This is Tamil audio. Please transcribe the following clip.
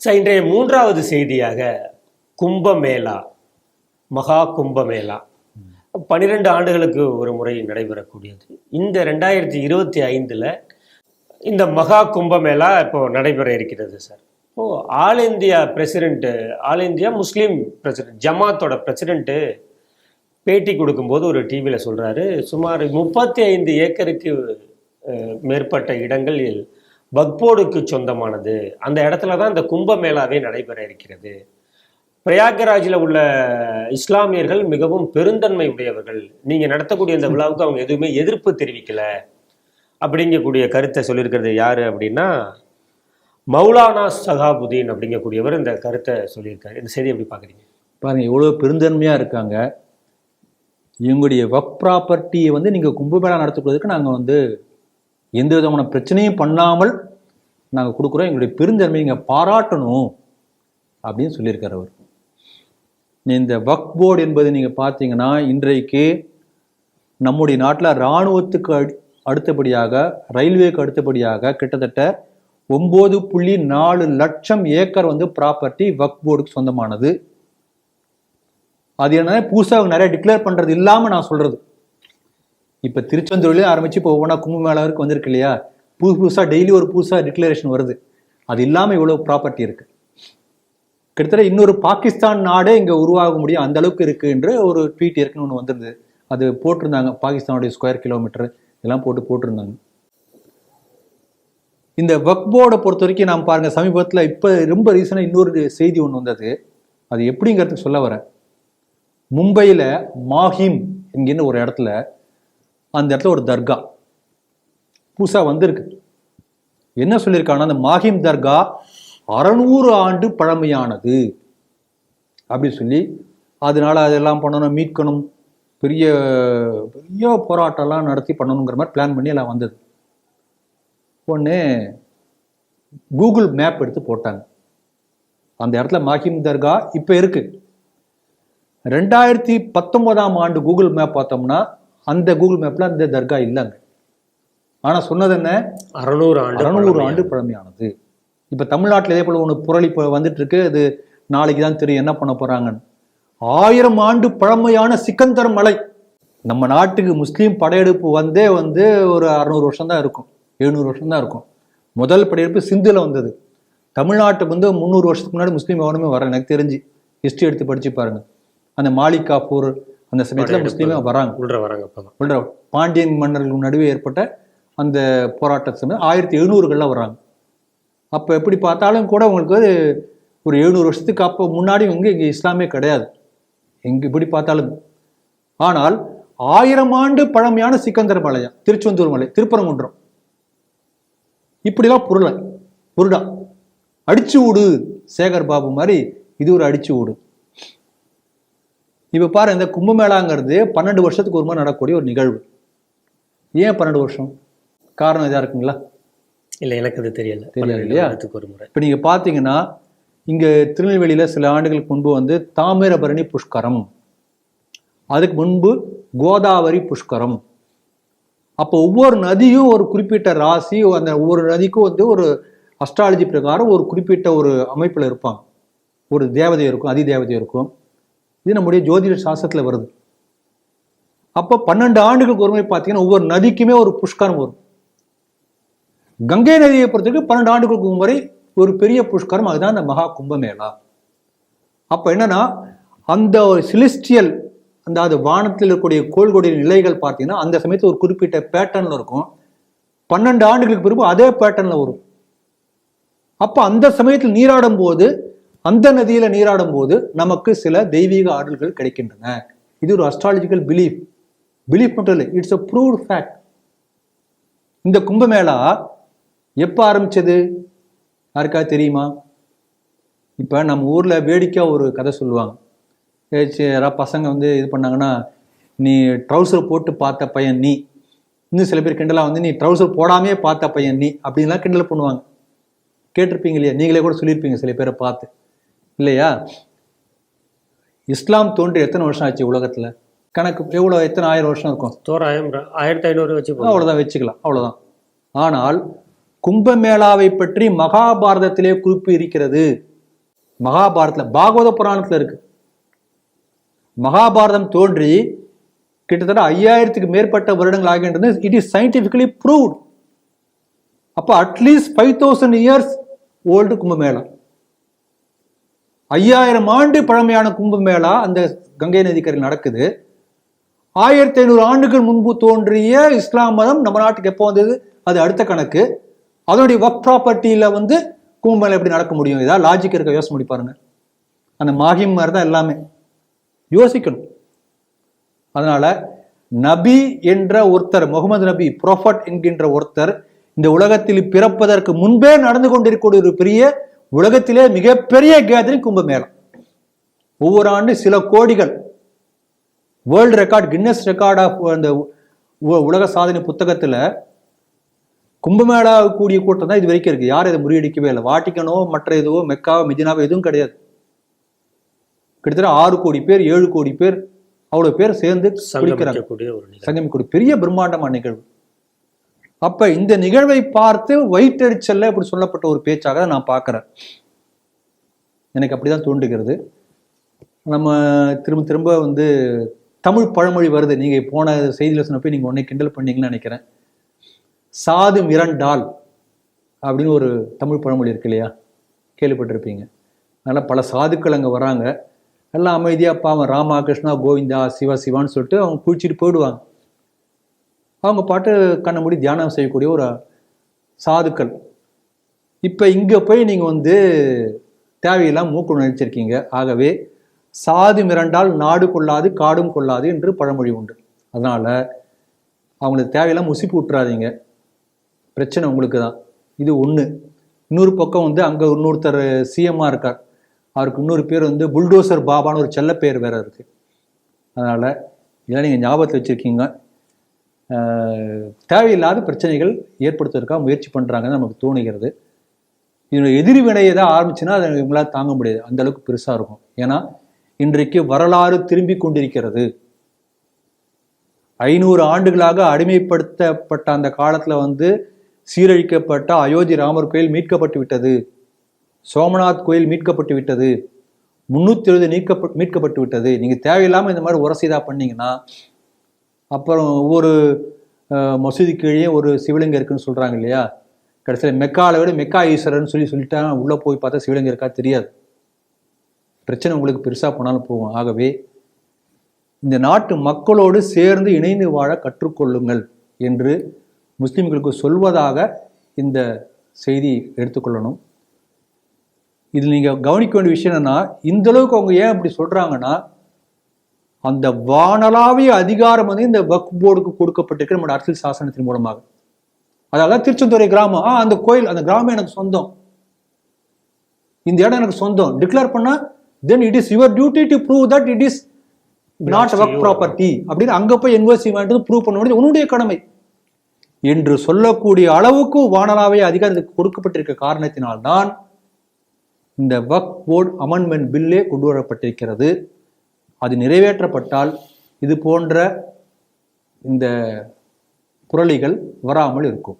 சார் இன்றைய மூன்றாவது செய்தியாக கும்பமேளா மகா கும்பமேளா. பன்னிரெண்டு ஆண்டுகளுக்கு ஒரு முறை நடைபெறக்கூடியது. இந்த ரெண்டாயிரத்தி இருபத்தி ஐந்தில் இந்த மகா கும்பமேளா இப்போ நடைபெற இருக்கிறது sir. Oh all India president all India Muslim president ஜமாத்தோட president பேட்டி கொடுக்கும்போது ஒரு டிவியில் சொல்கிறாரு சுமார் முப்பத்தி ஐந்து ஏக்கருக்கு மேற்பட்ட இடங்களில் பக்போர்டுக்கு சொந்தமானது. அந்த இடத்துல தான் இந்த கும்பமேளாவே நடைபெற இருக்கிறது. பிரயாகராஜில் உள்ள இஸ்லாமியர்கள் மிகவும் பெருந்தன்மை உடையவர்கள். நீங்கள் நடத்தக்கூடிய இந்த விழாவுக்கு அவங்க எதுவுமே எதிர்ப்பு தெரிவிக்கல. அப்படிங்கக்கூடிய கருத்தை சொல்லியிருக்கிறது யார் அப்படின்னா மௌலானா சகாபுதீன் அப்படிங்கக்கூடியவர் இந்த கருத்தை சொல்லியிருக்காரு. இந்த செய்தி எப்படி பார்க்குறீங்க? பாருங்க இவ்வளோ பெருந்தன்மையாக இருக்காங்க. எங்களுடைய ஒர்க் ப்ராப்பர்ட்டியை வந்து நீங்கள் கும்பமேளா நடத்தப்படுவதற்கு நாங்கள் வந்து எந்த விதமான பிரச்சனையும் பண்ணாமல் நாங்கள் கொடுக்குறோம். எங்களுடைய பெருந்தன்மையை நீங்கள் பாராட்டணும் அப்படின்னு சொல்லியிருக்காரு அவர். இந்த வக் போர்டு என்பது நீங்கள் பார்த்தீங்கன்னா இன்றைக்கு நம்முடைய நாட்டில் இராணுவத்துக்கு அடுத்தபடியாக ரயில்வேக்கு அடுத்தபடியாக கிட்டத்தட்ட ஒம்பது புள்ளி நாலு லட்சம் ஏக்கர் வந்து ப்ராப்பர்ட்டி வக் போர்டுக்கு சொந்தமானது. அது என்ன புதுசாக நிறைய டிக்ளேர் பண்ணுறது இல்லாமல் நான் சொல்கிறது இப்போ திருச்செந்தூர்லேயே ஆரம்பித்து இப்போ ஒவ்வொன்றா கும்பமேளா வரைக்கும் வந்திருக்கு இல்லையா? புது புதுசாக டெய்லி ஒரு புதுசாக டிக்ளரேஷன் வருது. அது இல்லாமல் இவ்வளோ ப்ராப்பர்ட்டி இருக்குது கிட்டத்தட்ட இன்னொரு பாகிஸ்தான் நாடே இங்கே உருவாக முடியும். அந்த அளவுக்கு இருக்கு என்று ஒரு ட்வீட் இருக்குன்னு ஒன்று வந்திருந்தது. அது போட்டிருந்தாங்க. பாகிஸ்தானுடைய ஸ்கொயர் கிலோமீட்டர் இதெல்லாம் போட்டு போட்டிருந்தாங்க. இந்த வக் போர்டை பொறுத்த வரைக்கும் நாம் பாருங்கள் சமீபத்தில் இப்போ ரொம்ப ரீசனாக இன்னொரு செய்தி ஒன்று வந்தது. அது எப்படிங்கிறதுக்கு சொல்ல வரேன். மும்பையில் மாஹிம் இங்கேன்னு ஒரு இடத்துல அந்த இடத்துல ஒரு தர்கா. புதுசாக வந்திருக்கு. என்ன சொல்லியிருக்காங்கன்னா அந்த மாஹிம் தர்கா அறநூறு ஆண்டு பழமையானது. அப்படி சொல்லி அதனால அதெல்லாம் பண்ணணும் மீட்கணும் பெரிய பெரிய போராட்டம்லாம் நடத்தி பண்ணணுங்கிற மாதிரி பிளான் பண்ணி எல்லாம் வந்தது. ஒன்று கூகுள் மேப் எடுத்து போட்டாங்க. அந்த இடத்துல மாஹிம் தர்கா இப்போ இருக்குது ரெண்டாயிரத்தி பத்தொன்பதாம் ஆண்டு கூகுள் மேப் பார்த்தோம்னா அந்த கூகுள் மேப்ல அந்த தர்கா இல்லைங்க. ஆனா சொன்னது என்ன? அறுநூறு ஆண்டு அறநூறு ஆண்டு பழமையானது. இப்ப தமிழ்நாட்டில் இதே போல ஒன்று புரளி வந்துட்டு இருக்கு அது நாளைக்கு தான் தெரியும் என்ன பண்ண போறாங்கன்னு. ஆயிரம் ஆண்டு பழமையான சிக்கந்தர் மலை. நம்ம நாட்டுக்கு முஸ்லீம் படையெடுப்பு வந்தே வந்து ஒரு அறநூறு வருஷம் தான் இருக்கும். எழுநூறு வருஷம் தான் இருக்கும். முதல் படையெடுப்பு சிந்துல வந்தது. தமிழ்நாட்டுக்கு வந்து முந்நூறு வருஷத்துக்கு முன்னாடி முஸ்லீம் எவனுமே வரல. எனக்கு தெரிஞ்சு. ஹிஸ்டரி எடுத்து படிச்சு பாருங்க. அந்த மாலிக் காஃபூர் அந்த சமயத்துல முஸ்லீமே வராங்க. உள்ள வராங்க அப்பதான். உள்ள பாண்டியன் மன்னர்கள் நடுவே ஏற்பட்ட அந்த போராட்ட சமயம் ஆயிரத்தி எழுநூறுகளில் வர்றாங்க அப்போ எப்படி பார்த்தாலும் கூட உங்களுக்கு வந்து ஒரு எழுநூறு வருஷத்துக்கு அப்போ முன்னாடி இங்கே இங்கே இஸ்லாமே கிடையாது. எங்க இப்படி பார்த்தாலும். ஆனால் ஆயிரம் ஆண்டு பழமையான சிக்கந்தர் மலையா திருச்செந்தூர் மலை திருப்பரங்குன்றம். இப்படிலாம் புருளை புருடா. அடிச்சு விடு சேகர் பாபு மாதிரி இது ஒரு அடிச்சு விடு இப்ப பாரு இந்த கும்பமேளாங்கிறது பன்னெண்டு வருஷத்துக்கு ஒரு முறை நடக்கக்கூடிய ஒரு நிகழ்வு. ஏன் பன்னெண்டு வருஷம்? காரணம் இதா இருக்குங்களா? இல்ல எனக்கு அது தெரியல. தெரியல இல்லையா? ஒரு முறை இப்போ நீங்க பார்த்தீங்கன்னா இங்க திருநெல்வேலியில சில ஆண்டுகளுக்கு முன்பு வந்து தாமிரபரணி புஷ்கரம். அதுக்கு முன்பு கோதாவரி புஷ்கரம். அப்போ ஒவ்வொரு நதியும் ஒரு குறிப்பிட்ட ராசி அந்த ஒவ்வொரு நதிக்கும் வந்து ஒரு அஸ்ட்ராலஜி பிரகாரம் ஒரு குறிப்பிட்ட ஒரு அமைப்பில் இருப்பாங்க. ஒரு தேவதை இருக்கும் அதி தேவதை இருக்கும். இது நம்முடைய ஜோதிட சாஸ்திரத்தில் வருது. அப்போ பன்னெண்டு ஆண்டுகளுக்கு ஒருமுறை பார்த்தீங்கன்னா ஒவ்வொரு நதிக்குமே ஒரு புஷ்கரம் வரும். கங்கை நதியை பொறுத்தவரைக்கும் பன்னெண்டு ஆண்டுகளுக்கு ஒரு முறை ஒரு பெரிய புஷ்கரம் அதுதான் அந்த மகா கும்பமேளா. அப்போ என்னன்னா அந்த ஒரு சிலிஸ்டியல் அந்த அது வானத்தில் இருக்கக்கூடிய கோள்களுடைய நிலைகள் பார்த்தீங்கன்னா அந்த சமயத்தில் ஒரு குறிப்பிட்ட பேட்டர்னில் இருக்கும். பன்னெண்டு ஆண்டுகளுக்கு பிறகு அதே பேட்டர்னில் வரும். அப்போ அந்த சமயத்தில் நீராடும் போது அந்த நதியில நீராடும் போது நமக்கு சில தெய்வீக ஆற்றல்கள் கிடைக்கின்றன. இது ஒரு அஸ்ட்ராலஜிக்கல் பிலீஃப் பிலீஃப் மட்டும் இல்லை இட்ஸ் அ ப்ரூவ் ஃபேக்ட் இந்த கும்பமேளா எப்போ ஆரம்பிச்சது? யாருக்காவது தெரியுமா? இப்போ நம்ம ஊரில் வேடிக்கையாக ஒரு கதை சொல்லுவாங்க. ஏதாச்சும் யாராவது பசங்க வந்து இது பண்ணாங்கன்னா நீ ட்ரௌசர் போட்டு பார்த்த பையன் நீ. இன்னும் சில பேர் கிண்டலாக வந்து நீ ட்ரௌசர் போடாமே பார்த்த பையன் நீ. அப்படின்லாம் கிண்டல் பண்ணுவாங்க. கேட்டிருப்பீங்க இல்லையா? நீங்களே கூட சொல்லியிருப்பீங்க சில பேரை பார்த்து. இல்லையா? இஸ்லாம் தோன்றி எத்தனை வருஷம் ஆச்சு உலகத்தில்? கணக்கு எவ்வளோ எத்தனை ஆயிரம் வருஷம் இருக்கும்? தோராயம் ஆயிரத்தி ஐநூறு வச்சு போதும். அவ்வளவுதான் வச்சுக்கலாம் அவ்வளவுதான். ஆனால் கும்பமேளாவை பற்றி மகாபாரதத்திலே குறிப்பு இருக்கிறது. மகாபாரத்ல பாகவத புராணத்துல இருக்கு. மகாபாரதம் தோன்றி கிட்டத்தட்ட ஐயாயிரத்துக்கு மேற்பட்ட வருடங்கள் ஆகின்றது இட் இஸ் சயின்டிபிகலி ப்ரூவ்ட் அப்போ at least five thousand years old Kumbh Mela. ஐயாயிரம் ஆண்டு பழமையான கும்பமேளா அந்த கங்கை நதிக்கரையில் நடக்குது. ஆயிரத்தி ஐநூறு ஆண்டுகள் முன்பு தோன்றிய இஸ்லாம் மதம் நம்ம நாட்டுக்கு எப்போ வந்தது? அது அடுத்த கணக்கு. அதனுடைய ஒர்க் ப்ராப்பர்ட்டியில் வந்து கும்பமேளா எப்படி நடக்க முடியும்? ஏதாவது லாஜிக் இருக்க யோசனை பண்ணி பாருங்க. அந்த மாகிம் மாதிரி தான் எல்லாமே. யோசிக்கணும். அதனால நபி என்ற ஒருத்தர் முகமது நபி ப்ரோஃபட் என்கின்ற ஒருத்தர் இந்த உலகத்தில் பிறப்பதற்கு முன்பே நடந்து கொண்டிருக்கக்கூடிய ஒரு பெரிய உலகத்திலே மிகப்பெரிய கேதரிங் கும்பமேளம். ஒவ்வொரு ஆண்டு சில கோடிகள். World record Guinness record of அந்த உலக சாதனை புத்தகத்துல கும்பமேளா கூடிய கூட்டம் தான் இது வரைக்கும் இருக்கு. யாரும் இதை முறியடிக்கவே இல்லை. வாட்டிக்கனோ மற்ற எதுவோ மெக்காவோ மெதினாவோ எதுவும் கிடையாது. கிட்டத்தட்ட ஆறு கோடி பேர் ஏழு கோடி பேர் அவ்வளவு பேர் சேர்ந்து சங்கமிக்கக்கூடிய பெரிய பிரம்மாண்டமான நிகழ்வு. அப்ப இந்த நிகழ்வை பார்த்து வயிற்றெரிச்சல்ல இப்படி சொல்லப்பட்ட ஒரு பேச்சாக தான் நான் பார்க்கிறேன். எனக்கு அப்படிதான் தோன்றுகிறது. நம்ம திரும்ப திரும்ப வந்து தமிழ் பழமொழி வருது. நீங்க போன செய்தியில சொன்னப்போ நீங்க உன்னை கிண்டல் பண்ணீங்கன்னு நினைக்கிறேன். சாது மிரண்டால் அப்படின்னு ஒரு தமிழ் பழமொழி இருக்கு இல்லையா? கேள்விப்பட்டிருப்பீங்க. அதனால பல சாதுக்கள் அங்கே வராங்க. எல்லாம் அமைதியாக பாவம். ராமா கிருஷ்ணா கோவிந்தா சிவா சிவான்னு சொல்லிட்டு அவங்க குளிச்சுட்டு போயிடுவாங்க. அவங்க பாட்டு கண்ணை மூடி தியானம் செய்யக்கூடிய ஒரு சாதுக்கள். இப்போ இங்கே போய் நீங்கள் வந்து தேவையெல்லாம் மூக்கு நினைச்சிருக்கீங்க ஆகவே சாது மிரண்டால் நாடு கொள்ளாது காடும் கொள்ளாது என்று பழமொழி உண்டு. அதனால் அவங்களுக்கு தேவையெல்லாம் முசிப்பு விட்டுறாதீங்க. பிரச்சனை உங்களுக்கு தான். இது ஒன்று இன்னொரு பக்கம் வந்து அங்கே இன்னொருத்தர் சிஎம்மாக இருக்கார். அவருக்கு இன்னொரு பேர் வந்து புல்டோசர் பாபான்னு ஒரு செல்ல பேர் வேற இருக்குது அதனால் இதெல்லாம் நீங்கள் ஞாபகத்தில் வச்சிருக்கீங்க. தேவையில்லாத பிரச்சனைகள் ஏற்படுத்துவதற்காக முயற்சி பண்ணுறாங்கன்னு நமக்கு தோணுகிறது. இதனுடைய எதிர்வினை ஏதாவது ஆரம்பிச்சுன்னா அதை இவங்களால் தாங்க முடியாது. அந்த அளவுக்கு பெருசாக இருக்கும். ஏன்னா இன்றைக்கு வரலாறு திரும்பி கொண்டிருக்கிறது. ஐநூறு ஆண்டுகளாக அடிமைப்படுத்தப்பட்ட அந்த காலத்தில் வந்து சீரழிக்கப்பட்ட அயோத்தி ராமர் கோயில் மீட்கப்பட்டு விட்டது. சோமநாத் கோயில் மீட்கப்பட்டு விட்டது. முந்நூற்றி எழுபது நீக்கப்ப மீட்கப்பட்டு விட்டது. நீங்கள் தேவையில்லாமல் இந்த மாதிரி உரசிதா பண்ணீங்கன்னா அப்புறம் ஒவ்வொரு அஹ், மசூதி கீழே ஒரு சிவலிங்கம் இருக்குன்னு சொல்கிறாங்க இல்லையா? கடைசியில் மெக்காவை விட மெக்கா ஈஸ்வரர்னு சொல்லி சொல்லிட்டா உள்ளே போய் பார்த்தா சிவலிங்கம் இருக்கா? தெரியாது. பிரச்சனை உங்களுக்கு பெருசாக போனாலும் போகும். ஆகவே இந்த நாட்டு மக்களோடு சேர்ந்து இணைந்து வாழ கற்றுக்கொள்ளுங்கள் என்று முஸ்லிம்களுக்கு சொல்வதாக இந்த செய்தி எடுத்துக்கொள்ளணும். இதில் நீங்கள் கவனிக்க வேண்டிய விஷயம் என்னன்னா இந்த அளவுக்கு அவங்க ஏன் அப்படி சொல்கிறாங்கன்னா அந்த வானளாவிய அதிகாரம் வந்து இந்த வக்ஃப் போர்டுக்கு கொடுக்கப்பட்டிருக்கிற நம்முடைய அரசியல் சாசனத்தின் மூலமாக. அதாவது திருச்செந்துறை கிராமம் ஆ அந்த கோயில் அந்த கிராமம் எனக்கு சொந்தம். இந்த இடம் எனக்கு சொந்தம். டிக்ளேர் பண்ணா then it is your duty to prove that it is not work. Property அப்படின்னு அங்க போய் என்ஓசி வாங்கிட்டு ப்ரூவ் பண்ண வேண்டியது உன்னுடைய கடமை. என்று சொல்லக்கூடிய அளவுக்கு வானளாவிய அதிகாரம் இதுக்கு கொடுக்கப்பட்டிருக்க காரணத்தினால்தான் இந்த வக் போர்டு அமெண்ட்மெண்ட் பில்லே கொண்டு வரப்பட்டிருக்கிறது. அது நிறைவேற்றப்பட்டால் இது போன்ற இந்த புரளிகள் வராமல் இருக்கும்.